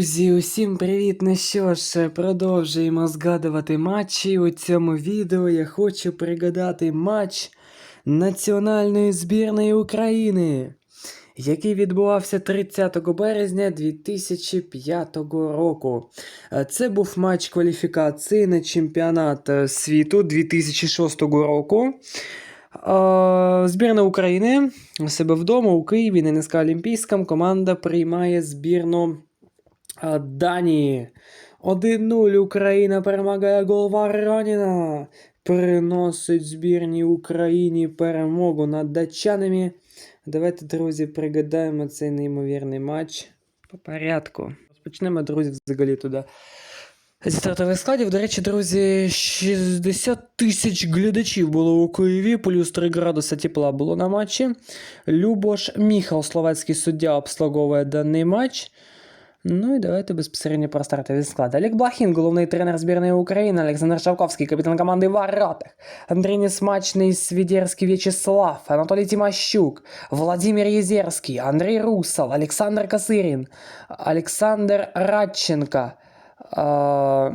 Друзі, усім привіт! Ну що ж, продовжуємо згадувати матчі. У цьому відео я хочу пригадати матч Національної збірної України, який відбувався 30 березня 2005 року. Е, Це був матч кваліфікації на чемпіонат е, світу 2006 року. Е, Збірна України у себе вдома у Києві на НСК Олімпійському команда приймає збірну Данії. 1-0 Україна перемагає гол Вороніна. Приносить збірній Україні перемогу над датчанами. Давайте, друзі, пригадаємо цей неймовірний матч по порядку. Розпочнемо, друзі, взагалі туди. Зі стартових складів, до речі, друзі, 60 тисяч глядачів було у Києві, плюс 3 градуси тепла було на матчі. Любош Міхал, словацький суддя, обслуговує даний матч. Ну і давайте безпосередньо про стартовий склад. Олег Блахін, головний тренер збірної України, Олександр Шавковський, капітан команди в воротах, Андрій Несмачний, Свідерський В'ячеслав, Анатолій Тимощук, Владимир Єзерський, Андрій Русал, Олександр Касирін, Олександр Радченко. А,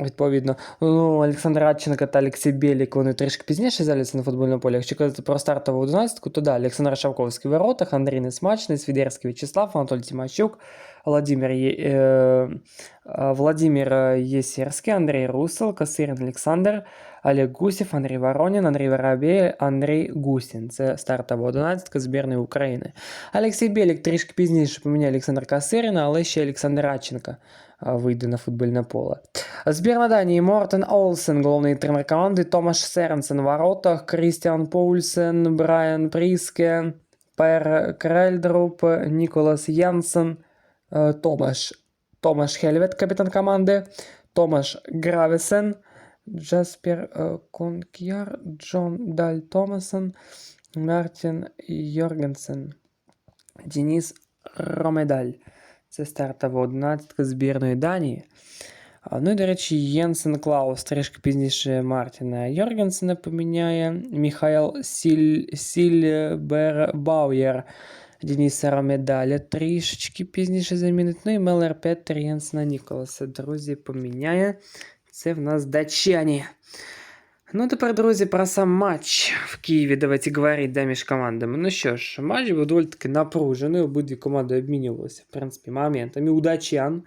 відповідно, ну, Олександр Радченко та Олексій Білік, вони трішки пізніше з'являться на футбольному полі. Якщо казати про стартову 11, то да, Олександр Шавковський в воротах, Андрій Несмачний, Свідерський В'ячеслав, Анатолій Тимощук, Владимир, Є- е, а, Владимир Єсерський, Андрій Русел, Касирин Олександр, Олег Гусєв, Андрій Воронін, Андрій Воробей, Андрій Гусін. Це стартова 11 збірної України. Олексій Білік трішки пізніше поміняє Олександра Касирина, але ще Олександр Радченко а, вийде на футбольне поле. Збірна Данії Мортен Олсен, головний тренер команди, Томаш Серенсен в воротах, Крістіан Поульсен, Брайан Пріске, Пер Крельдруп, Ніколас Янсен, е, Томаш, Томаш Хельвет, капітан команди, Томаш Гравесен, Джаспер е, Конк'яр, Джон Даль Томасен, Мартін Йоргенсен, Денис Ромедаль. Це стартова 11 збірної Данії. Ну і, до речі, Єнсен Клаус трішки пізніше Мартіна Йоргенсена поміняє. Міхайл Сіль, Сільбербауєр Дениса Ромедаля трішечки пізніше замінить. Ну і Мелер Петер Єнсена Ніколаса. Друзі, поміняє. Це в нас датчані. Ну, тепер, друзі, про сам матч в Києві. Давайте говорити да, між командами. Ну що ж, матч був доволі таки напружений. Обидві команди обмінювалися, в принципі, моментами. У датчан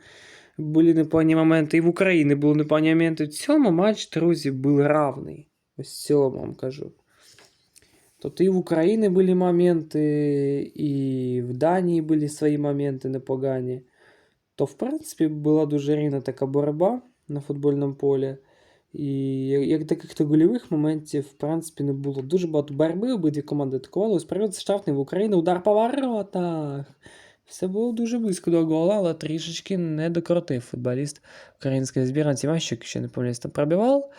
були непогані моменти, і в Україні були непогані моменти. В цьому матч, друзі, був равний. Ось цьому вам кажу. Тобто і в Україні були моменти, і в Данії були свої моменти непогані. То, в принципі, була дуже рівна така боротьба на футбольному полі. І як як таких-то гольових моментів, в принципі, не було. Дуже багато боротьби, обидві команди атакували. Привід штрафний в Україні, удар по воротах. Все було дуже близько до гола, але трішечки не докрутив футболіст української збірної Тімащик, ще не пам'ятаю, там пробивав.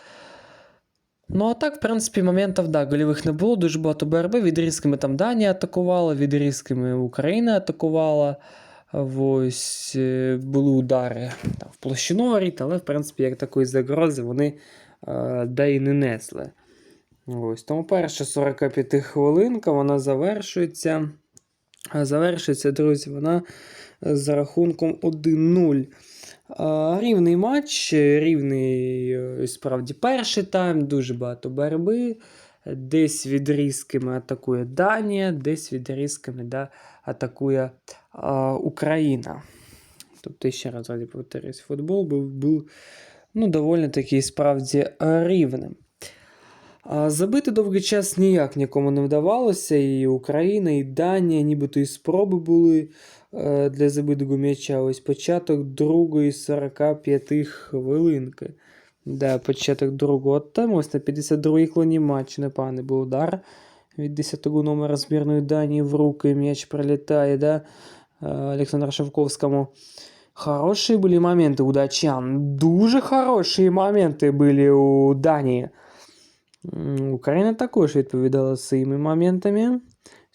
Ну, а так, в принципі, моментів, да, гольових не було, дуже багато боротьби. Відрізками там Данія атакувала, відрізками Україна атакувала. Ось е, були удари там, в площину воріт, але в принципі, як такої загрози вони е, да і не несли. Ось, тому перша 45 хвилинка вона завершується. Завершується, друзі, вона за рахунком 1-0. Рівний матч, рівний е, справді перший тайм, дуже багато боротьби. Десь відрізками атакує Данія, десь відрізками да, атакує а, Україна. Тобто, ще раз раді повторюсь, футбол був, був ну, доволі такий справді рівним. А, Забити довгий час ніяк нікому не вдавалося. І Україна, і Данія, нібито і спроби були для забитого м'яча. Ось початок другої 45 хвилинки. Да, початок другого тайму. Ось на 52-й хвилині матчу непоганий був удар від 10-го номера збірної Данії в руки. М'яч пролітає, да? е, Олександру Шевковському. Хороші були моменти у датчан. Дуже хороші моменти були у Данії. Україна також відповідала своїми моментами.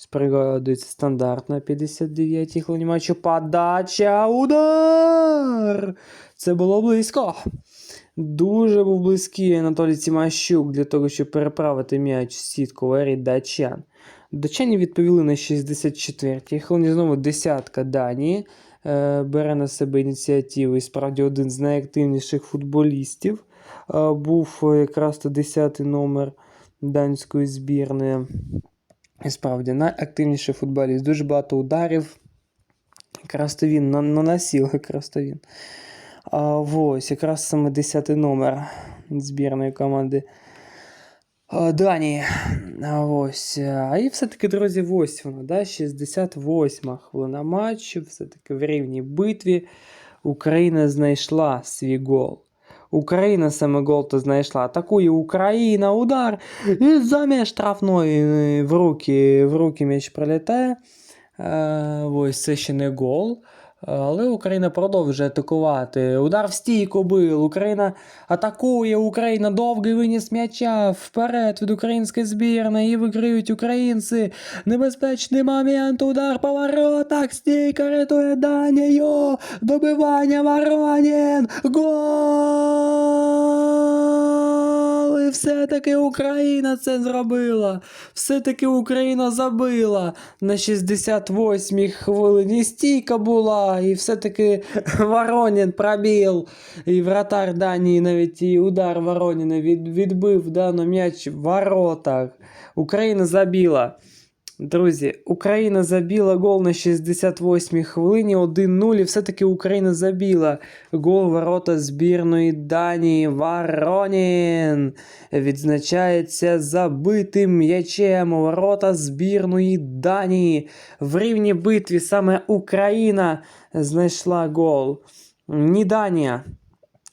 Пригадується стандарт на 59-й хвилині матчу. Подача, удар! Це було близько. Дуже був близький Анатолій Тимощук для того, щоб переправити м'яч сітку воріт датчан. Датчані відповіли на 64-й хвилині. Знову десятка Данії. е, бере на себе ініціативу і справді один з найактивніших футболістів. Е, був якраз то 10 номер данської збірної. І справді найактивніший футболіст. Дуже багато ударів. Якраз він на- наносив, якраз то він. А, ось, якраз саме 10 номер збірної команди а, Данії. Ось. А і все-таки, друзі, ось воно, да? 68 хвилина матчу. Все-таки в рівній битві Україна знайшла свій гол. Україна саме гол то знайшла. Атакує Україна, удар. І замість штрафної е, в руки, в руки м'яч прилітає. Е, ось це ще не гол. Але Україна продовжує атакувати. Удар в стійку бил. Україна атакує. Україна довгий виніс м'яча вперед від української збірної. І виграють українці. Небезпечний момент. Удар по воротах. Стійка рятує Данію. Добивання Воронін. Гол! Все-таки Україна це зробила. Все-таки Україна забила на 68-й хвилині. Стійка була, і все-таки Воронін пробіл. І вратар Данії навіть і удар Вороніна від, відбив да, м'яч в воротах. Україна забила. Друзі, Україна забила гол на 68-й хвилині 1-0. І все-таки Україна забила гол ворота збірної Данії. Воронін відзначається забитим м'ячем ворота збірної Данії. В рівні битві саме Україна знайшла гол. Не Данія,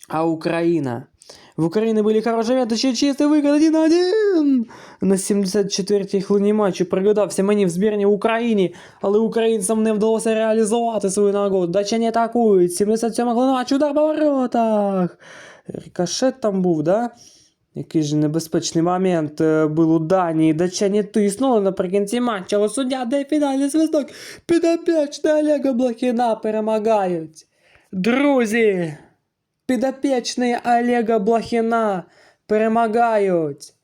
а Україна. В Украине были хорошие м'ячі, чистый выход 1-1. На 74-й хвилині матчу пригадався мені в збірній Україні, але українцям не вдалося реалізувати свою нагоду. Датчані атакують. 77 хвилина матчу, удар по воротах. Рикошет там був, да? Який же небезпечний момент е, був у Данії. Датчані тиснули наприкінці матчу, але суддя де фінальний свисток. Підопічні Олега Блохіна перемагають. Друзі! Підопічні Олега Блохіна перемагають.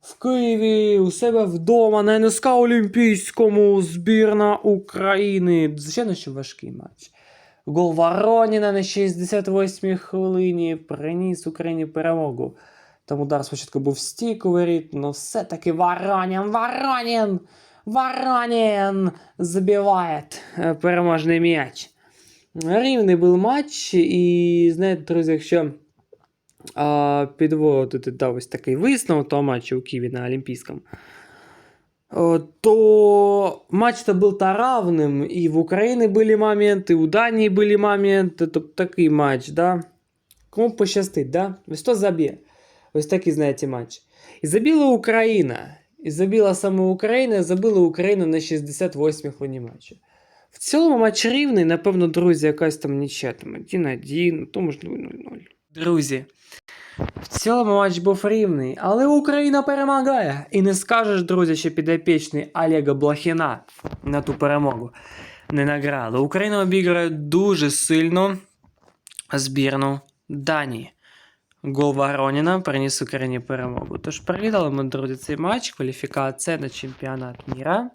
В Києві у себе вдома на НСК Олімпійському збірна України. Звичайно, що важкий матч. Гол Вороніна на 68-й хвилині приніс Україні перемогу. Там удар спочатку був стійку воріт, але все-таки Воронін, Воронін, Воронін забиває е, переможний м'яч. Рівний був матч, і знаєте, друзі, якщо а, підводити да, ось такий висновок того матчу у Києві на Олімпійському, о, то матч-то был то равным, и в Украине были моменты, у Дании были моменты, тобто такий матч, да? Кому пощастить, да? Ось хто заб'є? Ось такий, знаєте, матч. І забила Україна. І забила саме Україна, і забила Україна на 68-й хвилині матчу. В цілому матч рівний, напевно, друзі, якась там нічия, там 1-1, то можливо 0-0. Друзі, в цілому матч був рівний, але Україна перемагає. І не скажеш, друзі, що підопічний Олега Блохіна на ту перемогу не награли. Україна обіграє дуже сильно збірну Данії. Гол Вороніна приніс Україні перемогу. Тож привітали ми, друзі, цей матч. Кваліфікація на чемпіонат міра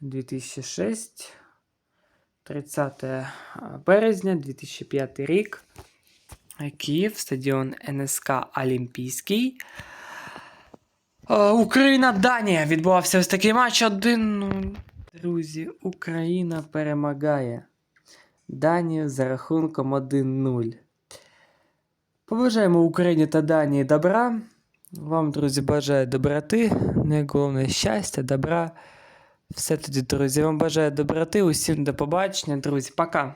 2006. 30 березня 2005 рік. Київ, стадіон НСК Олімпійський. Е, Україна Данія відбувався ось такий матч 1-0. Друзі, Україна перемагає Данію за рахунком 1-0. Побажаємо Україні та Данії добра. Вам, друзі, бажаю доброти, найголовніше щастя, добра. Все тоді, друзі, вам бажаю доброти. Усім до побачення, друзі. Пока.